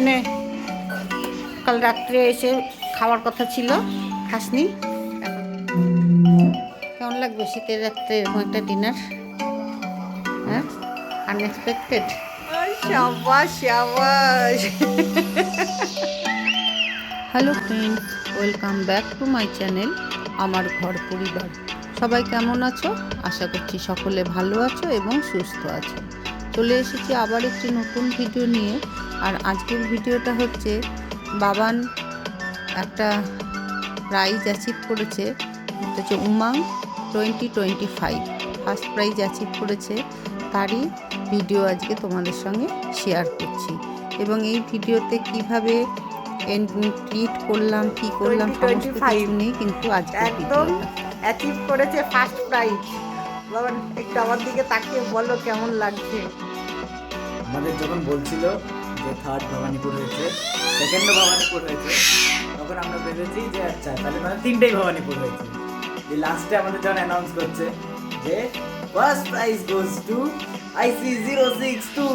এনে কাল রাত্রে এসে খাওয়ার কথা ছিল খাসনি। কেমন লাগবে শীতের রাত্রে এরকম একটা ডিনার হ্যাঁ? আনএক্সপেক্টেড সাবাস সাবাস। Hello friends welcome back to my channel আমার ঘর পরিবার। সবাই কেমন আছো? আশা করছি সকলে ভালো আছো এবং সুস্থ আছো। চলে এসেছি আবার একটি নতুন ভিডিও নিয়ে। আর আজকের ভিডিওটা হচ্ছে বাবান একটা প্রাইজ অ্যাচিভ করেছে এটা হচ্ছে Umang twenty twenty five first prize achieve করেছে তারই ভিডিও আজকে তোমাদের সঙ্গে শেয়ার করছি। এবং এই ভিডিওতে কীভাবে ট্রিট করলাম কি করলাম সমস্ত 2025 কিছু নিয়ে কিন্তু আজকে একদম অ্যাচিভ করেছে ফার্স্ট প্রাইজ বাবা একটু আমার দিকে তাকিয়ে বলো কেমন লাগছে। আমাদের যখন বলছিল যে থার্ড ভবানীপুর হয়েছে সেকেন্ডও ভবানীপুর হয়েছে। তখন আমরা ভেবেছি যে আচ্ছা তাহলে মানে তিনটেই ভবানীপুর হয়েছে। এই লাস্টে আমাদের যখন অ্যানাউন্স করছে যে first prize goes to IC zero six two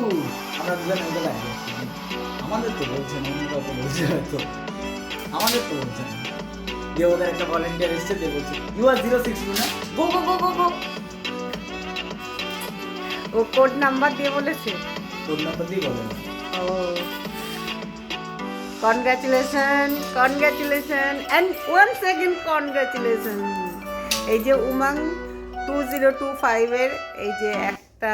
আমরা দুজন ওইটা লাগবে আমাদের তো বলছে না অন্য কাউকে বলছে হয়তো আমাদের তো বলছে না। যে ওদের একটা ভলেন্টিয়ার এসছে যে বলছে you are zero six two না? গো গো গো গো গো ও কোড নাম্বার দিয়ে বলেছে। তোর নাম্বার দিয়ে বলেন ও congratulation congratulation and one second congratulation এই যে উমাং টু জিরো টু ফাইভের এই যে একটা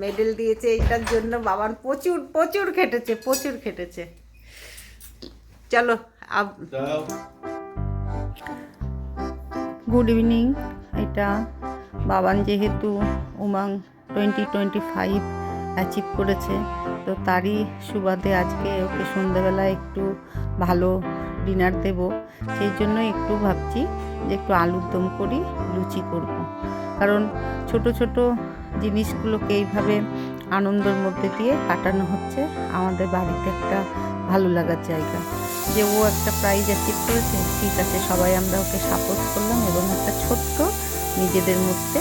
মেডেল দিয়েছে এইটার জন্য বাবান প্রচুর প্রচুর খেটেছে প্রচুর খেটেছে। চলো গুড ইভিনিং এটা বাবান যেহেতু Umang twenty twenty five achieve করেছে। তো তারই সুবাদে আজকে ওকে সন্ধেবেলা একটু ভালো ডিনার দেব। সেই জন্য একটু ভাবছি যে একটু আলুর দম করি, লুচি করব। কারণ ছোট ছোট জিনিসগুলোকে এইভাবে আনন্দের মধ্যে দিয়ে কাটানো হচ্ছে। আমাদের বাড়িতে একটা ভালো লাগার জায়গা। যে ও একটা প্রাইজ অ্যাচিভ করেছে, ঠিক আছে, সবাই আমরা ওকে সাপোর্ট করলাম এবং একটা ছোট্ট নিজেদের মধ্যে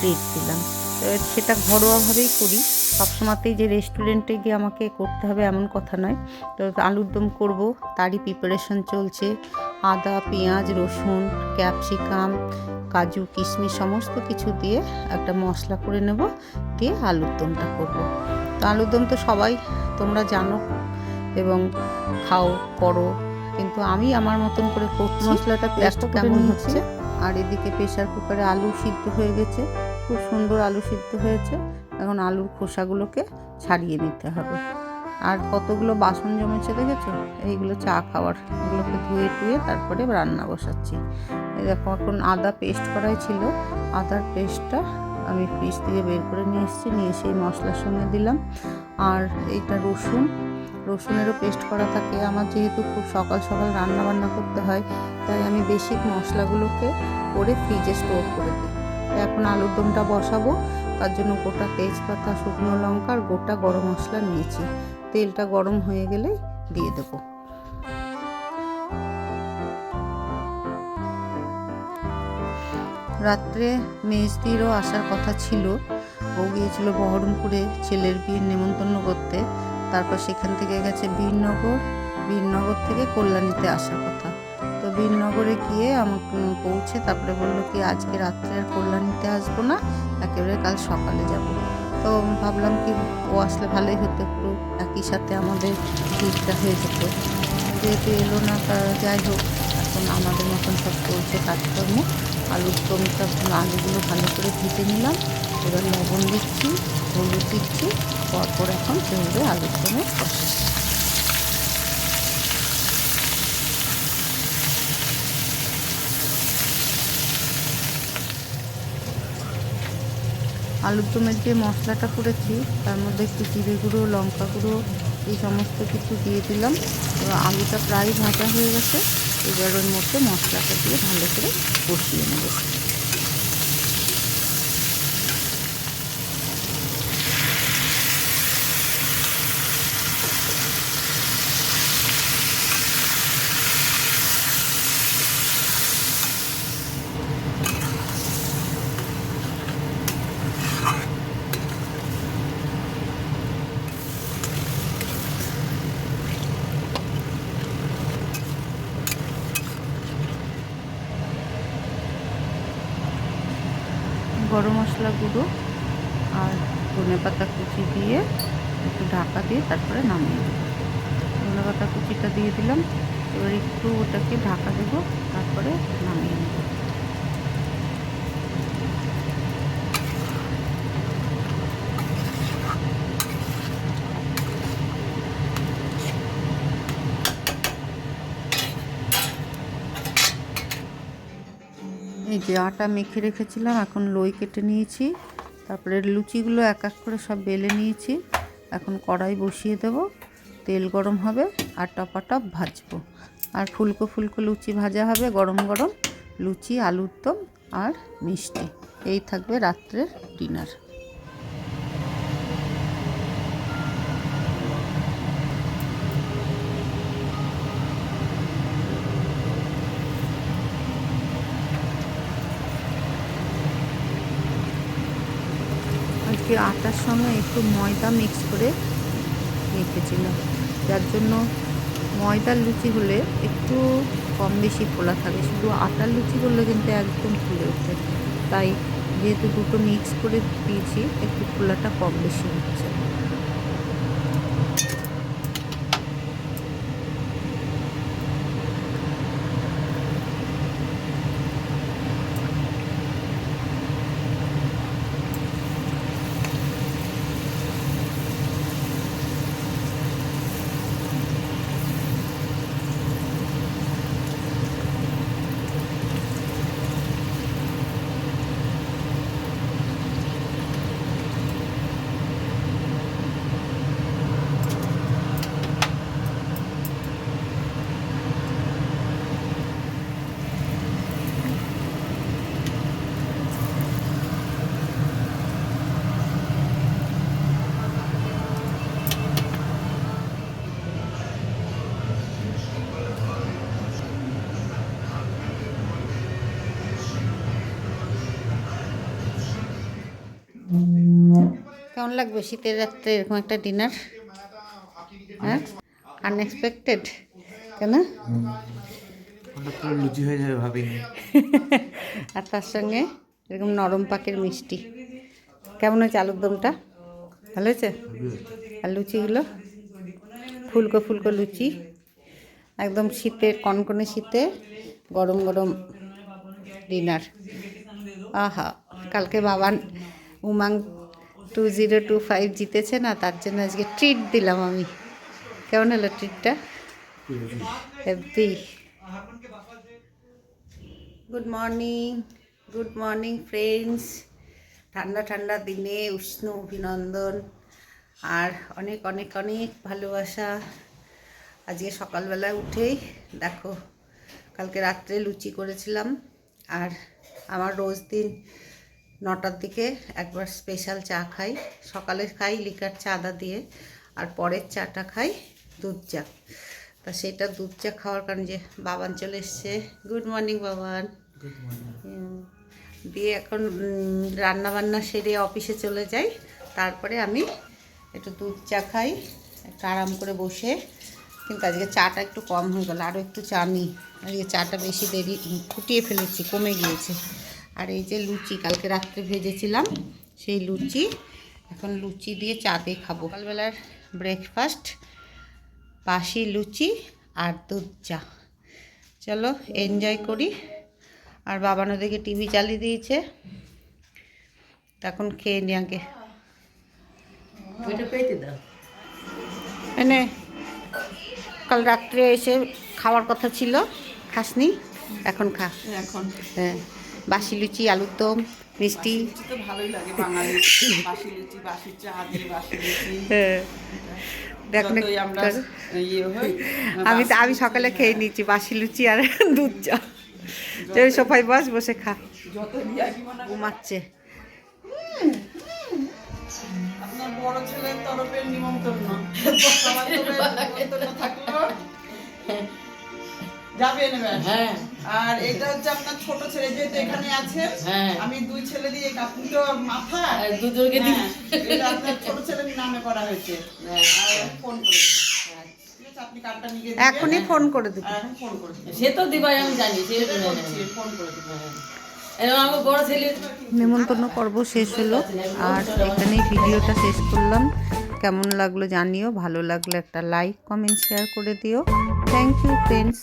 ট্রিট দিলাম। সেটা ঘরোয়াভাবেই করি। সবসময়তেই যে রেস্টুরেন্টে গিয়ে আমাকে করতে হবে এমন কথা নয়। তো আলুর দম করব তারই প্রিপারেশন চলছে। আদা পেঁয়াজ রসুন ক্যাপসিকাম কাজু কিশমিশ সমস্ত কিছু দিয়ে একটা মশলা করে নেব দিয়ে আলুর দমটা করব। তো আলুর দম তো সবাই তোমরা জানো এবং খাও করো কিন্তু আমি আমার মতন করে করছি। মশলাটা পেস্ট কেমন হচ্ছে? আর এদিকে প্রেশার কুকারে আলু সিদ্ধ হয়ে গেছে। খুব সুন্দর আলু সিদ্ধ হয়েছে। এখন আলুর খোসাগুলোকে ছাড়িয়ে নিতে হবে। আর কতগুলো বাসন জমেছে দেখেছ? এইগুলো চা খাওয়ার, এগুলোকে ধুয়ে টুয়ে তারপরে রান্না বসাচ্ছি। এই দেখো, এখন আদা পেস্ট করাই ছিল। আদার পেস্টটা আমি ফ্রিজ থেকে বের করে নিয়ে এসেছি, নিয়ে সেই মশলার সঙ্গে দিলাম। আর এইটা রসুন। রসুনেরও পেস্ট করা থাকে। আমার যেহেতু খুব সকাল সকাল রান্না বান্না করতে হয়, তাই আমি বেসিক মশলাগুলোকে করে ফ্রিজে স্টোর করে দিই। এখন আলুর দমটা বসাবো। তার জন্য গোটা তেজপাতা, শুকনো লঙ্কা আর গোটা গরম মশলা নিয়েছি। তেলটা গরম হয়ে গেলে দিয়ে দেবো। রাত্রে মেজদিরও আসার কথা ছিল। ও গিয়েছিল বহরমপুরে ছেলের বিয়ের নেমন্তন্ন করতে। তারপর সেখান থেকে গেছে বীরনগর। বীরনগর থেকে কল্যাণীতে আসার কথা। বীরনগরে গিয়ে আমাকে পৌঁছে তারপরে বলল কি, আজকে রাত্রে আর কল্যাণীতে আসব না, একেবারে কাল সকালে যাব। তো ভাবলাম কি, ও আসলে ভালোই হতো একটু একই সাথে আমাদের ট্রিপটা হয়ে যেত। যেহেতু এলো না, তা যাই হোক, এখন আমাদের মতন সব চলছে কাজকর্ম। আলুর দমটা, আলুগুলো ভালো করে ভেজে নিলাম, এবার লবণ দিচ্ছি, হলুদ দিচ্ছি, পরপর এখন চলবে আলুর দমে কষা আলুর দমের যে মশলাটা করেছি, তার মধ্যে একটু জিরে গুঁড়ো, লঙ্কা গুঁড়ো, এই সমস্ত কিছু দিয়ে দিলাম। এবার আলুটা প্রায় ভাজা হয়ে গেছে। এবার ওর মধ্যে মশলাটা দিয়ে ভালো করে কষিয়ে নেব। গরম মশলা গুঁড়ো আর ধনে পাতা কুচি দিয়ে একটু ঢাকা দিয়ে তারপরে নামিয়ে দেবো ধনে পাতা কুচিটা দিয়ে দিলাম। এবার একটু ওটাকে ঢাকা দেবো, তারপরে নামিয়ে নেব এই যে আটা মেখে রেখেছিলাম, এখন লই কেটে নিয়েছি। তারপরে লুচিগুলো এক এক করে সব বেলে নিয়েছি। এখন কড়াই বসিয়ে দেব, তেল গরম হবে, আর টপাটপ ভাজবো। আর ফুলকো ফুলকো লুচি ভাজা হবে, গরম গরম লুচি, আলুর দম আর মিষ্টি। এই থাকবে রাত্রের ডিনার। আজকে আটার সঙ্গে একটু ময়দা মিক্স করে রেখেছিলাম যার জন্য ময়দার লুচি হলে একটু কম বেশি খোলা থাকে। শুধু আটার লুচি করলে কিন্তু একদম ফুলে ওঠে। তাই যেহেতু দুটো মিক্স করে দিয়েছি, একটু খোলাটা কম বেশি হচ্ছে। কেমন লাগবে শীতের রাত্রে এরকম একটা ডিনার হ্যাঁ? আনএক্সপেক্টেড কেন? লুচি হয়ে যাবে ভাবিনি আর তার সঙ্গে এরকম নরম পাকের মিষ্টি। কেমন হয়েছে আলুর দমটা? ভালো হয়েছে? আর লুচিগুলো? ফুলকো ফুলকো লুচি। একদম শীতের কনকনে শীতে গরম গরম ডিনার আহা কালকে Baban Umang two zero two five জিতেছে না, তার জন্য আজকে ট্রিট দিলাম আমি। কেমন হলো ট্রিটটা heavy good morning good morning friends ঠান্ডা ঠান্ডা দিনে উষ্ণ অভিনন্দন। আর অনেক অনেক অনেক ভালোবাসা। আজকে সকালবেলায় উঠেই, দেখো, কালকে রাত্রে লুচি করেছিলাম। আর আমার রোজ দিন নটার দিকে একবার স্পেশাল চা খাই। সকালে খাই লিকার চা আদা দিয়ে আর পরের চাটা খাই দুধ চা। তা সেটা দুধ চা খাওয়ার কারণে যে বাবান চলে এসছে। Good morning Baban. দিয়ে এখন রান্না বান্না সেরে অফিসে চলে যাই। তারপরে আমি একটু দুধ চা খাই একটু আরাম করে বসে। কিন্তু আজকে চাটা একটু কম হয়ে গেল আরও একটু চা নিই। আজকে চাটা বেশি দেরি ফুটিয়ে ফেলেছি কমে গিয়েছে। আর এই যে লুচি কালকে রাত্রে ভেজেছিলাম সেই লুচি। এখন লুচি দিয়ে চা দিয়ে খাব। সকালবেলার ব্রেকফাস্ট বাসি লুচি আর দুধ চা। চলো এনজয় করি। আর বাবা নদীকে টিভি চালিয়ে দিয়েছে। তখন খেয়ে নি আগে। এনে কাল রাত্রে এসে খাওয়ার কথা ছিল। খাসনি? এখন খা। এখন। হ্যাঁ। বাসি লুচি আলুর দম মিষ্টি। তো ভালোই লাগে বাঙালি। বাসি লুচি বাসি চা দিয়ে বাসি লুচি। হ্যাঁ। ইয়ে হই আমি তো আমি সকালে খেয়ে নিচ্ছি বাসি লুচি আর দুধ চা। তুই সোফায় বস বসে খা। যত ঘুমাচ্ছে। বড় ছেলের তরফের নিমন্ত্রণ সবার তরফে নিমন্ত্রণ থাকল যাবে হ্যাঁ। আর এটা হচ্ছে আপনার ছোট ছেলে যেহেতু এখানে আছে হ্যাঁ। আমি দুই ছেলে দিয়ে আপনি তো মাথা দুজনকে দিই। হ্যাঁ, এটা আপনার ছোট ছেলের নামে করা হয়েছে হ্যাঁ। আর ফোন করে। এখনই ফোন করে দেবো এখন। সে তো দিবাই আমি জানি ফোন করে দেবো। নেমন্তন্ন পর্ব শেষ হলো আর এখানেই ভিডিওটা শেষ করলাম কেমন লাগল জানিও ভালো লাগলে একটা লাইক কমেন্ট শেয়ার করে দিও থ্যাংক ইউ ফ্রেন্ডস